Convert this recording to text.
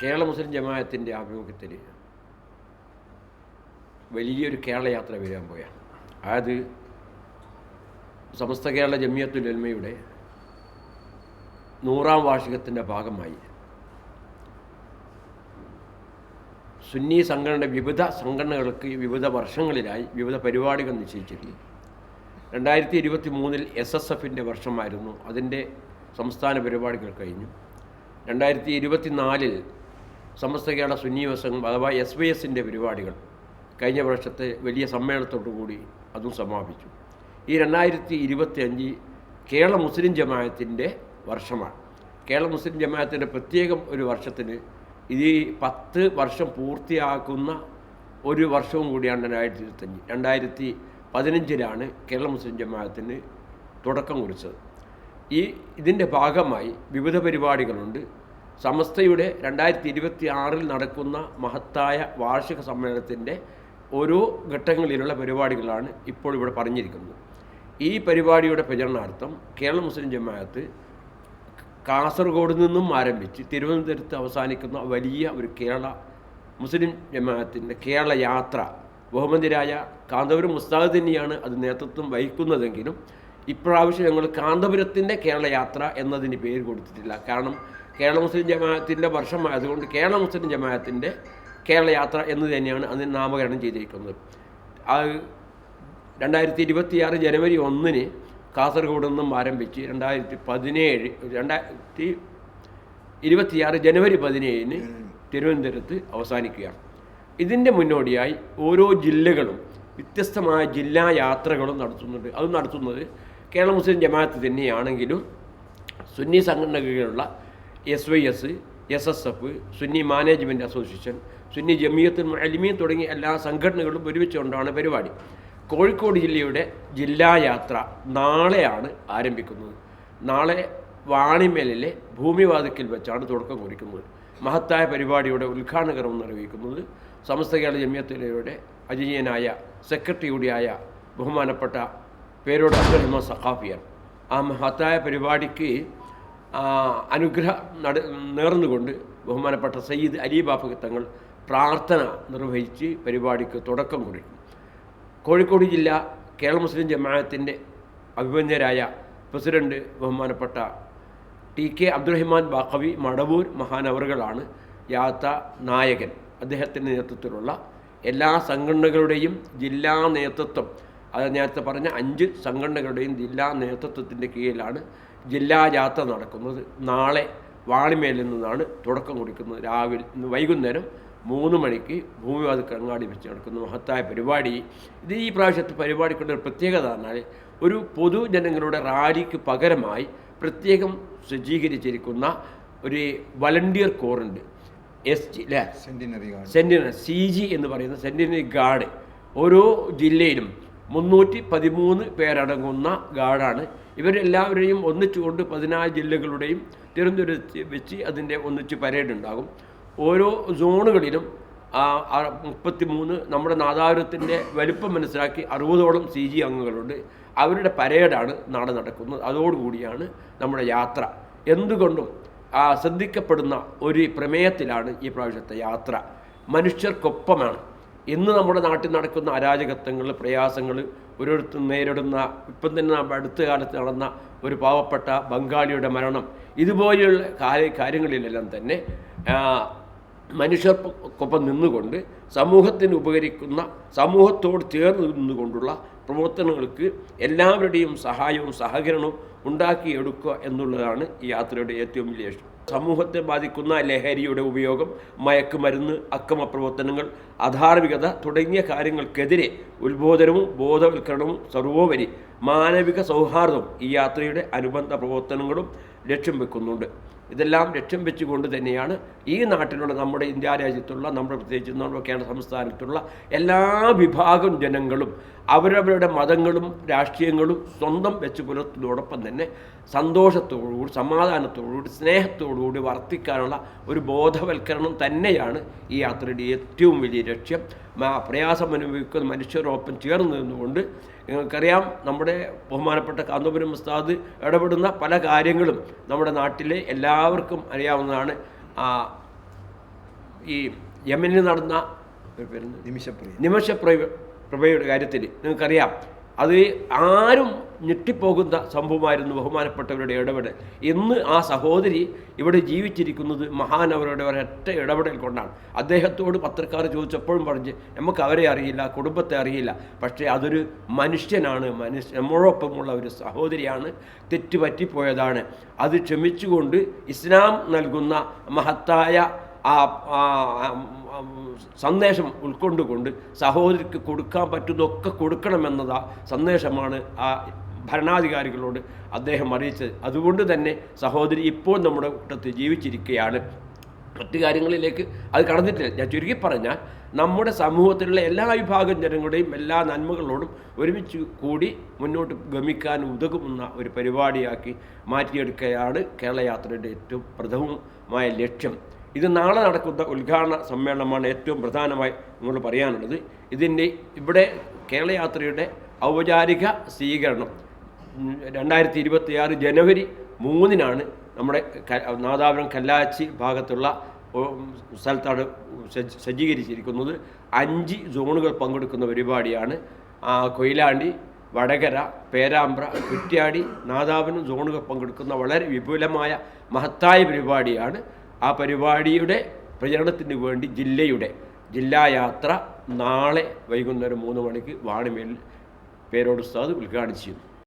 കേരള മുസ്ലിം ജമാഅത്തിന്റെ ആഭിമുഖ്യത്തിൽ വലിയൊരു കേരള യാത്ര വരാൻ പോയാണ്. അതായത് സമസ്ത കേരള ജമിയത്തുൽ ഉൽമയുടെ നൂറാം വാർഷികത്തിന്റെ ഭാഗമായി സുന്നി സംഘടന വിവിധ സംഘടനകൾക്ക് വിവിധ വർഷങ്ങളിലായി വിവിധ പരിപാടികൾ നിശ്ചയിച്ചിരുന്നു. രണ്ടായിരത്തി ഇരുപത്തി മൂന്നിൽ എസ് എസ് എഫിന്റെ വർഷമായിരുന്നു അതിന്റെ സംസ്ഥാന പരിപാടികൾ കഴിഞ്ഞു. രണ്ടായിരത്തി ഇരുപത്തി നാലിൽ സമസ്ത കേരള സുന്നിവസങ്ങൾ വസം അഥവാ എസ് വൈ എസിന്റെ പരിപാടികൾ കഴിഞ്ഞ വർഷത്തെ വലിയ സമ്മേളനത്തോടു കൂടി അതും സമാപിച്ചു. ഈ രണ്ടായിരത്തി ഇരുപത്തി അഞ്ച് കേരള മുസ്ലിം ജമാഅത്തിന്റെ വർഷമാണ്. കേരള മുസ്ലിം ജമാഅത്തിന്റെ പ്രത്യേകം ഒരു വർഷത്തിന് ഇത് പത്ത് വർഷം പൂർത്തിയാക്കുന്ന ഒരു വർഷവും കൂടിയാണ് രണ്ടായിരത്തി ഇരുപത്തഞ്ച് രണ്ടായിരത്തി പതിനഞ്ചിലാണ് കേരള മുസ്ലിം ജമാഅത്തിന് തുടക്കം കുറിച്ചത്. ഈ ഇതിന്റെ ഭാഗമായി വിവിധ പരിപാടികളുണ്ട്. സമസ്തയുടെ രണ്ടായിരത്തി ഇരുപത്തി ആറിൽ നടക്കുന്ന മഹത്തായ വാർഷിക സമ്മേളനത്തിന്റെ ഓരോ ഘട്ടങ്ങളിലുള്ള പരിപാടികളാണ് ഇപ്പോൾ ഇവിടെ പറഞ്ഞിരിക്കുന്നത്. ഈ പരിപാടിയുടെ പ്രചരണാർത്ഥം കേരള മുസ്ലിം ജമാഅത്ത് കാസർഗോഡ് നിന്നും ആരംഭിച്ച് തിരുവനന്തപുരത്ത് അവസാനിക്കുന്ന വലിയ ഒരു കേരള മുസ്ലിം ജമാഅത്തിന്റെ കേരള യാത്ര ബഹുമതിരായ കാന്തപുരം മുസ്താദ് തന്നെയാണ് അത് നേതൃത്വം വഹിക്കുന്നതെങ്കിലും ഇപ്രാവശ്യം ഞങ്ങൾ കാന്തപുരത്തിന്റെ കേരള യാത്ര എന്നതിന് പേര് കൊടുത്തിട്ടില്ല. കാരണം കേരള മുസ്ലിം ജമാഅത്തിന്റെ വർഷമായതുകൊണ്ട് കേരള മുസ്ലിം ജമാഅത്തിന്റെ കേരള യാത്ര എന്ന് തന്നെയാണ് അതിന് നാമകരണം ചെയ്തിരിക്കുന്നത്. അത് രണ്ടായിരത്തി ഇരുപത്തിയാറ് ജനുവരി ഒന്നിന് കാസർഗോഡ് നിന്നും ആരംഭിച്ച് രണ്ടായിരത്തി പതിനേഴ് രണ്ടായിരത്തി ഇരുപത്തിയാറ് ജനുവരി പതിനേഴിന് തിരുവനന്തപുരത്ത് അവസാനിക്കുകയാണ്. ഇതിന്റെ മുന്നോടിയായി ഓരോ ജില്ലകളും വ്യത്യസ്തമായ ജില്ലാ യാത്രകളും നടത്തുന്നുണ്ട്. അത് നടത്തുന്നത് കേരള മുസ്ലിം ജമാഅത്ത് തന്നെയാണെങ്കിലും Sunni സംഘടനകളുള്ള S Y S S S F Sunni management association Sunni Jamiyyathul Alimeen തുടങ്ങിയ എല്ലാ സംഘടനകളും ഒരുമിച്ചുകൊണ്ടാണ് പരിപാടി. കോഴിക്കോട് ജില്ലയുടെ ജില്ലാ യാത്ര നാളെയാണ് ആരംഭിക്കുന്നത്. നാളെ വാണിമേലിലെ ഭൂമിവാതിക്കൽ വെച്ചാണ് തുടക്കം കുറിക്കുന്നത്. മഹത്തായ പരിപാടിയുടെ ഉദ്ഘാടന നിർവഹിക്കുന്നത് സമസ്ത കേരള ജമിയത്തുലയുടെ സെക്രട്ടറി കൂടിയായ ബഹുമാനപ്പെട്ട പേരോട് അബ്ദുറഹ്മാൻ സഖാഫിയർ ആ മഹത്തായ പരിപാടിക്ക് അനുഗ്രഹ നട നേർന്നുകൊണ്ട് ബഹുമാനപ്പെട്ട സയ്യിദ് അലി ബാഫ തങ്ങൾ പ്രാർത്ഥന നിർവഹിച്ച് പരിപാടിക്ക് തുടക്കം കുറിക്കും. കോഴിക്കോട് ജില്ല കേരള മുസ്ലിം ജമാഅത്തിന്റെ അഭിമന്യരായ പ്രസിഡന്റ് ബഹുമാനപ്പെട്ട ടി കെ അബ്ദുറഹിമാൻ ബാഖവി മടവൂർ മഹാനവറുകളാണ് യാത്ര നായകൻ. അദ്ദേഹത്തിന്റെ നേതൃത്വത്തിലുള്ള എല്ലാ സംഘടനകളുടെയും ജില്ലാ നേതൃത്വം അത് നേരത്തെ പറഞ്ഞ അഞ്ച് സംഘടനകളുടെയും ജില്ലാ നേതൃത്വത്തിന്റെ കീഴിലാണ് ജില്ലാ യാത്ര നടക്കുന്നത്. നാളെ വാണിമേലിൽ നിന്നാണ് തുടക്കം കുറിക്കുന്നത്. രാവിലെ വൈകുന്നേരം മൂന്ന് മണിക്ക് ഭൂമിവാദ കങ്ങാടി വെച്ച് നടക്കുന്ന മഹത്തായ പരിപാടി. ഇത് ഈ പ്രാവശ്യത്തെ പരിപാടിക്കുള്ള ഒരു പ്രത്യേകത എന്നാൽ ഒരു പൊതുജനങ്ങളുടെ റാലിക്ക് പകരമായി പ്രത്യേകം സജ്ജീകരിച്ചിരിക്കുന്ന ഒരു വളണ്ടിയർ കോറുണ്ട്. എസ് ജി അല്ലേ? സെന്റിനറി സെന്റിനറി സി ജി എന്ന് പറയുന്ന സെന്റിനറി ഗാർഡ് ഓരോ ജില്ലയിലും മുന്നൂറ്റി പതിമൂന്ന് പേരടങ്ങുന്ന ഗാർഡാണ്. ഇവരെല്ലാവരെയും ഒന്നിച്ചുകൊണ്ട് പതിനാല് ജില്ലകളുടെയും തിരുവനന്തപുരത്ത് വെച്ച് അതിന്റെ ഒന്നിച്ച് പരേഡ് ഉണ്ടാകും. ഓരോ സോണുകളിലും മുപ്പത്തി മൂന്ന് നമ്മുടെ നാദാപുരത്തിന്റെ വലുപ്പം മനസ്സിലാക്കി അറുപതോളം സി ജി അംഗങ്ങളുണ്ട്. അവരുടെ പരേഡാണ് നാളെ നടക്കുന്നത്. അതോടുകൂടിയാണ് നമ്മുടെ യാത്ര. എന്തുകൊണ്ടും ശ്രദ്ധിക്കപ്പെടുന്ന ഒരു പ്രമേയത്തിലാണ് ഈ പ്രാവശ്യത്തെ യാത്ര. മനുഷ്യർക്കൊപ്പമാണ്. ഇന്ന് നമ്മുടെ നാട്ടിൽ നടക്കുന്ന അരാജകത്വങ്ങൾ പ്രയാസങ്ങൾ ഓരോരുത്തർ നേരിടുന്ന ഇപ്പം തന്നെ അടുത്ത കാലത്ത് നടന്ന ഒരു പാവപ്പെട്ട ബംഗാളിയുടെ മരണം ഇതുപോലെയുള്ള കാര്യ കാര്യങ്ങളിലെല്ലാം തന്നെ മനുഷ്യർക്കൊപ്പം നിന്നുകൊണ്ട് സമൂഹത്തിന് ഉപകരിക്കുന്ന സമൂഹത്തോട് ചേർന്ന് നിന്നുകൊണ്ടുള്ള പ്രവർത്തനങ്ങൾക്ക് എല്ലാവരുടെയും സഹായവും സഹകരണവും ഉണ്ടാക്കിയെടുക്കുക എന്നുള്ളതാണ് ഈ യാത്രയുടെ ഏറ്റവും വലിയ സമൂഹത്തെ ബാധിക്കുന്ന ലഹരിയുടെ ഉപയോഗം മയക്കുമരുന്ന് അക്രമ പ്രവർത്തനങ്ങൾ അധാർമികത തുടങ്ങിയ കാര്യങ്ങൾക്കെതിരെ ഉത്ബോധനവും ബോധവൽക്കരണവും സർവോപരി മാനവിക സൗഹാർദ്ദവും ഈ യാത്രയുടെ അനുബന്ധ പ്രവർത്തനങ്ങളും ലക്ഷ്യം വെക്കുന്നുണ്ട്. ഇതെല്ലാം ലക്ഷ്യം വെച്ചുകൊണ്ട് തന്നെയാണ് ഈ നാട്ടിലുള്ള നമ്മുടെ ഇന്ത്യ രാജ്യത്തുള്ള നമ്മുടെ പ്രത്യേകിച്ച് നമ്മുടെ കേരള സംസ്ഥാനത്തുള്ള എല്ലാ വിഭാഗം ജനങ്ങളും അവരവരുടെ മതങ്ങളും രാഷ്ട്രീയങ്ങളും സ്വന്തം വെച്ച് പുലർത്തുന്നതോടൊപ്പം തന്നെ സന്തോഷത്തോടുകൂടി സമാധാനത്തോടുകൂടി സ്നേഹത്തോടുകൂടി വർത്തിക്കാനുള്ള ഒരു ബോധവൽക്കരണം തന്നെയാണ് ഈ യാത്രയുടെ ഏറ്റവും വലിയ ലക്ഷ്യം. പ്രയാസം അനുഭവിക്കുന്ന മനുഷ്യരോടൊപ്പം ചേർന്ന് നിന്നുകൊണ്ട് നിങ്ങൾക്കറിയാം നമ്മുടെ ബഹുമാനപ്പെട്ട കാന്തപുരം ഉസ്താദ് ഇടപെടുന്ന പല കാര്യങ്ങളും നമ്മുടെ നാട്ടിലെ എല്ലാവർക്കും അറിയാവുന്നതാണ്. ആ, ഈ യമനിൽ നടന്ന? നിമിഷപ്രിയ. നിമിഷ പ്രഭ പ്രഭയുടെ കാര്യത്തിൽ നിങ്ങൾക്കറിയാം. അത് ആരും ഞെട്ടിപ്പോകുന്ന സംഭവമായിരുന്നു ബഹുമാനപ്പെട്ടവരുടെ ഇടപെടൽ. ഇന്ന് ആ സഹോദരി ഇവിടെ ജീവിച്ചിരിക്കുന്നത് മഹാനവരുടെ ഒരൊറ്റ ഇടപെടൽ കൊണ്ടാണ്. അദ്ദേഹത്തോട് പത്രക്കാർ ചോദിച്ചപ്പോഴും പറഞ്ഞ് നമുക്ക് അവരെ അറിയില്ല കുടുംബത്തെ അറിയില്ല. പക്ഷേ അതൊരു മനുഷ്യനാണ് മനുഷ്യ നമ്മളോടൊപ്പമുള്ള ഒരു സഹോദരിയാണ് തെറ്റ് പറ്റിപ്പോയതാണ് അത് ക്ഷമിച്ചുകൊണ്ട് ഇസ്ലാം നൽകുന്ന മഹത്തായ ആ, സന്ദേശം ഉൾക്കൊണ്ടുകൊണ്ട് സഹോദരിക്ക് കൊടുക്കാൻ പറ്റുന്നതൊക്കെ കൊടുക്കണമെന്നതാ സന്ദേശമാണ് ആ ഭരണാധികാരികളോട് അദ്ദേഹം അറിയിച്ചത്. അതുകൊണ്ട് തന്നെ സഹോദരി ഇപ്പോൾ നമ്മുടെ കൂട്ടത്തിൽ ജീവിച്ചിരിക്കുകയാണ്. മറ്റു കാര്യങ്ങളിലേക്ക് അത് കടന്നിട്ടില്ല. ഞാൻ ചുരുക്കി പറഞ്ഞാൽ നമ്മുടെ സമൂഹത്തിലുള്ള എല്ലാ വിഭാഗം ജനങ്ങളുടെയും എല്ലാ നന്മകളോടും ഒരുമിച്ച് കൂടി മുന്നോട്ട് ഗമിക്കാൻ ഉതകുന്ന ഒരു പരിപാടിയാക്കി മാറ്റിയെടുക്കുകയാണ് കേരളയാത്രയുടെ ഏറ്റവും പ്രഥമമായ ലക്ഷ്യം. ഇത് നാളെ നടക്കുന്ന ഉദ്ഘാടന സമ്മേളനമാണ് ഏറ്റവും പ്രധാനമായി നമ്മൾ പറയാനുള്ളത്. ഇതിന്റെ ഇവിടെ കേരളയാത്രയുടെ ഔപചാരിക സ്വീകരണം രണ്ടായിരത്തി രണ്ടായിരത്തി ഇരുപത്തിയാറ് ജനുവരി മൂന്നിനാണ് നമ്മുടെ നാദാപുരം കല്ലാച്ചി ഭാഗത്തുള്ള സ്ഥലത്താണ് സജ്ജീകരിച്ചിരിക്കുന്നത്. അഞ്ച് സോണുകൾ പങ്കെടുക്കുന്ന പരിപാടിയാണ്. കൊയിലാണ്ടി വടകര പേരാമ്പ്ര കുറ്റ്യാടി നാദാപുരം സോണുകൾ പങ്കെടുക്കുന്ന വളരെ വിപുലമായ മഹത്തായ പരിപാടിയാണ്. ആ പരിപാടിയുടെ പ്രചരണത്തിന് വേണ്ടി ജില്ലയുടെ ജില്ലാ യാത്ര നാളെ വൈകുന്നേരം മൂന്ന് മണിക്ക് വാണിമേൽ പേരോട് ഉസ്താദ് ഉദ്ഘാടനം ചെയ്യും.